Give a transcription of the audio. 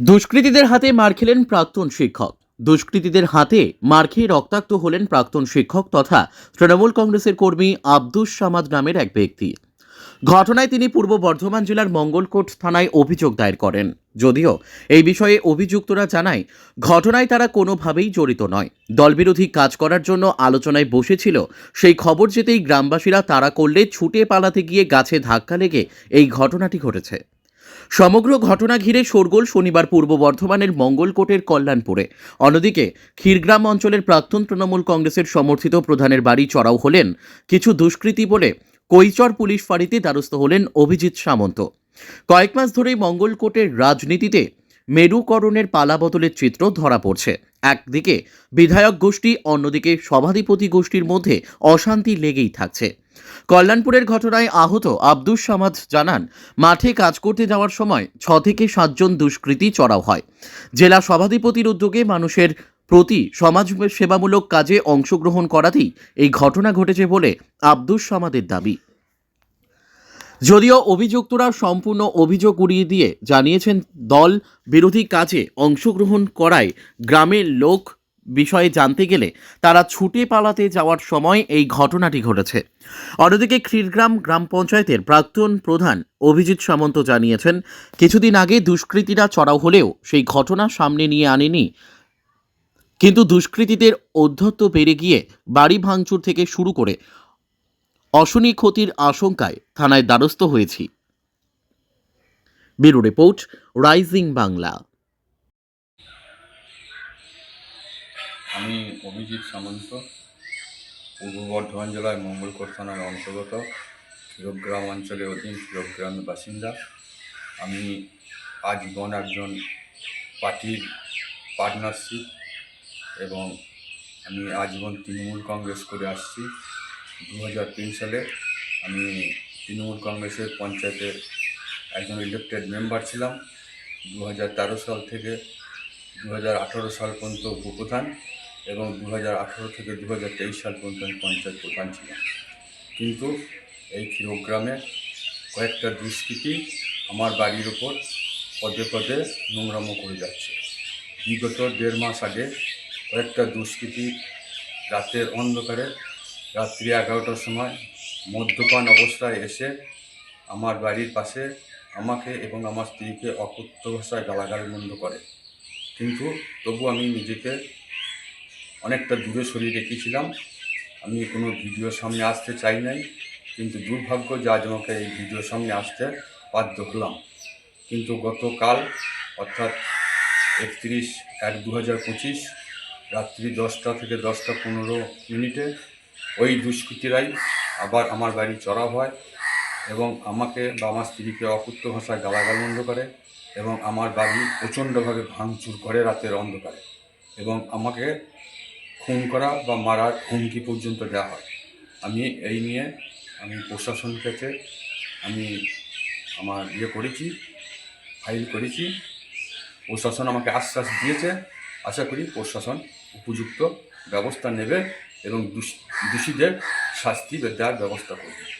দুষ্কৃতীদের হাতে মার খেলেন প্রাক্তন শিক্ষক। দুষ্কৃতীদের হাতে মার খেয়ে রক্তাক্ত হলেন প্রাক্তন শিক্ষক তথা তৃণমূল কংগ্রেসের কর্মী আব্দুস সামাদ নামের এক ব্যক্তি। ঘটনায় তিনি পূর্ব বর্ধমান জেলার মঙ্গলকোট থানায় অভিযোগ দায়ের করেন। যদিও এই বিষয়ে অভিযুক্তরা জানায়, ঘটনায় তারা কোনোভাবেই জড়িত নয়। দলবিরোধী কাজ করার জন্য আলোচনায় বসেছিল, সেই খবর যেতেই গ্রামবাসীরা তাড়া করলে ছুটে পালাতে গিয়ে গাছে ধাক্কা লেগে এই ঘটনাটি ঘটেছে। সমগ্র ঘটনা ঘিরে শোরগোল শনিবার পূর্ব বর্ধমানের মঙ্গলকোটের কল্যাণপুরে। অন্যদিকে, ক্ষীরগ্রাম অঞ্চলের প্রাক্তন তৃণমূল কংগ্রেসের সমর্থিত প্রধানের বাড়ি চড়াও হলেন কিছু দুষ্কৃতী বলে কৈচর পুলিশ ফাঁড়িতে দ্বারস্থ হলেন অভিজিৎ সামন্ত। কয়েক মাস ধরেই মঙ্গলকোটের রাজনীতিতে মেরুকরণের পালাবদলের চিত্র ধরা পড়ছে। একদিকে বিধায়ক গোষ্ঠী, অন্যদিকে সভাধিপতি গোষ্ঠীর মধ্যে অশান্তি লেগেই থাকছে। কল্যাণপুরের ঘটনায় আহত আব্দুস সামাদ জানান, মাঠে কাজ করতে যাওয়ার সময় ছ থেকে সাতজন দুষ্কৃতী চড়াও হয়। জেলা সভাধিপতির উদ্যোগে মানুষের প্রতি সমাজ সেবামূলক কাজে অংশগ্রহণ করাতেই এই ঘটনা ঘটেছে বলে আব্দুস সামাদের দাবি। যদিও অভিযুক্তরা সম্পূর্ণ অভিযোগ উড়িয়ে দিয়ে জানিয়েছেন দল বিরোধী কাজে অংশগ্রহণ করায় গ্রামের লোক বিষয়ে জানতে গেলে তারা ছুটে পালাতে যাওয়ার সময় এই ঘটনাটি ঘটেছে। অন্যদিকে ক্ষীরগ্রাম গ্রাম পঞ্চায়েতের প্রাক্তন প্রধান অভিজিৎ সামন্ত জানিয়েছেন, কিছুদিন আগে দুষ্কৃতীরা চড়াও হলেও সেই ঘটনা সামনে নিয়ে আনেনি। কিন্তু দুষ্কৃতীদের ঔদ্ধত্য বেড়ে গিয়ে বাড়ি ভাঙচুর থেকে শুরু করে অশনি ক্ষতির আশঙ্কায় থানায় দ্বারস্থ হয়েছি। Bureau report, rising Bangla. আমি অভিজিৎ সামন্ত, পূর্ব বর্ধমান জেলার মঙ্গলকোট থানার অন্তর্গত ক্ষীরগ্রাম অঞ্চলের অধীন ক্ষীরগ্রামের বাসিন্দা। আমি আজীবন একজন পার্টির পার্টনারশিপ এবং আমি আজীবন তৃণমূল কংগ্রেস করে আসছি। দু হাজার তিন সালে আমি তৃণমূল কংগ্রেসের পঞ্চায়েতের একজন ইলেক্টেড মেম্বার ছিলাম। দু হাজার তেরো সাল থেকে দু হাজার আঠারো সাল পর্যন্ত উপপ্রধান এবং দু হাজার আঠারো থেকে দু হাজার তেইশ সাল পর্যন্ত আমি পঞ্চায়েত প্রধান ছিলাম। কিন্তু এই ক্ষীরগ্রামে কয়েকটা দুষ্কৃতি আমার বাড়ির ওপর পদে পদে নোংরামো করে যাচ্ছে। বিগত দেড় মাস আগে কয়েকটা দুষ্কৃতী রাতের অন্ধকারে রাত্রি এগারোটার সময় মদ্যপান অবস্থায় এসে আমার বাড়ির পাশে আমাকে এবং আমার স্ত্রীকে অকথ্য ভাষায় গালাগাল মন্দ করে। কিন্তু তবু আমি নিজেকে অনেকটা দূরে সরিয়ে রেখেছিলাম। আমি কোনো ভিডিওর সামনে আসতে চাই নাই, কিন্তু দুর্ভাগ্য যা আমাকে এই ভিডিওর সামনে আসতে বাধ্য হলাম। কিন্তু গতকাল, অর্থাৎ একত্রিশ এক দু হাজার পঁচিশ, রাত্রি দশটা থেকে দশটা পনেরো মিনিটে ওই দুষ্কৃতীরাই আবার আমার বাড়ি চড়া হয় এবং আমাকে বা আমার স্ত্রীকে অকুত্ত ভাষায় গালাগাল বন্ধ করে এবং আমার বাড়ি প্রচণ্ডভাবে ভাঙচুর করে রাতের অন্ধকারে এবং আমাকে খুন করা বা মারার হুমকি পর্যন্ত দেওয়া হয়। আমি এই নিয়ে আমি প্রশাসন থেকে আমি আমার ইয়ে করেছি, ফাইল করেছি। প্রশাসন আমাকে আশ্বাস দিয়েছে। আশা করি প্রশাসন উপযুক্ত ব্যবস্থা নেবে। এবং দোষ- দোষীদের শাস্তি দেওয়ার ব্যবস্থা করবে।